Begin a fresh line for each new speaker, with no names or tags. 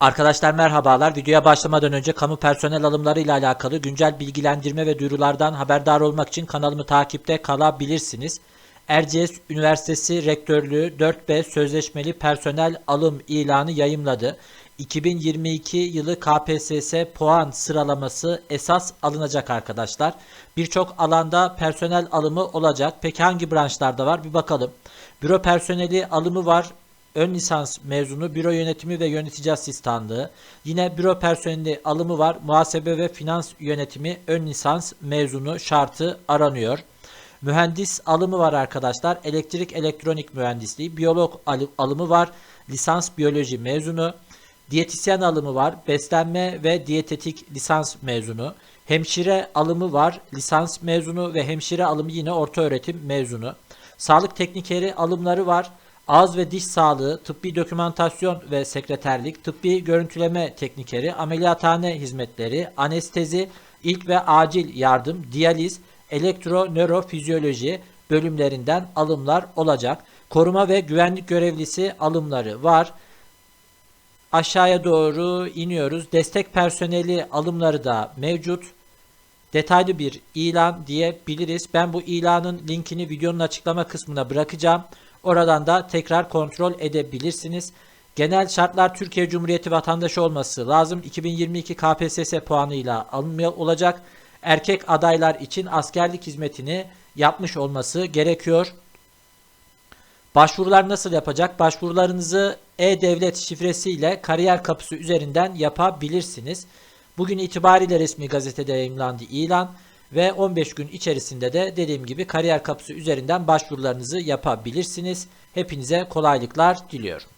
Arkadaşlar merhabalar. Videoya başlamadan önce kamu personel alımları ile alakalı güncel bilgilendirme ve duyurulardan haberdar olmak için kanalımı takipte kalabilirsiniz. Erciyes Üniversitesi Rektörlüğü 4B sözleşmeli personel alım ilanı yayımladı. 2022 yılı KPSS puan sıralaması esas alınacak arkadaşlar. Birçok alanda personel alımı olacak. Peki hangi branşlarda var? Bir bakalım. Büro personeli alımı var. Ön lisans mezunu büro yönetimi ve yönetici asistanlığı. Yine büro personeli alımı var. Muhasebe ve finans yönetimi ön lisans mezunu şartı aranıyor. Mühendis alımı var arkadaşlar. Elektrik elektronik mühendisliği. Biyolog alı- alımı var. Lisans biyoloji mezunu. Diyetisyen alımı var. Beslenme ve diyetetik lisans mezunu. Hemşire alımı var. Lisans mezunu ve hemşire alımı yine orta öğretim mezunu. Sağlık teknikeri alımları var. Ağız ve diş sağlığı, tıbbi dokümantasyon ve sekreterlik, tıbbi görüntüleme teknikeri, ameliyathane hizmetleri, anestezi, ilk ve acil yardım, diyaliz, elektro nörofizyoloji bölümlerinden alımlar olacak. Koruma ve güvenlik görevlisi alımları var. Aşağıya doğru iniyoruz. Destek personeli alımları da mevcut. Detaylı bir ilan diyebiliriz. Ben bu ilanın linkini videonun açıklama kısmına bırakacağım. Oradan da tekrar kontrol edebilirsiniz. Genel şartlar Türkiye Cumhuriyeti vatandaşı olması lazım. 2022 KPSS puanıyla alınmıyor olacak. Erkek adaylar için askerlik hizmetini yapmış olması gerekiyor. Başvurular nasıl yapacak? Başvurularınızı e-devlet şifresiyle kariyer kapısı üzerinden yapabilirsiniz. Bugün itibariyle resmi gazetede yayımlandı ilan ve 15 gün içerisinde de dediğim gibi kariyer kapısı üzerinden başvurularınızı yapabilirsiniz. Hepinize kolaylıklar diliyorum.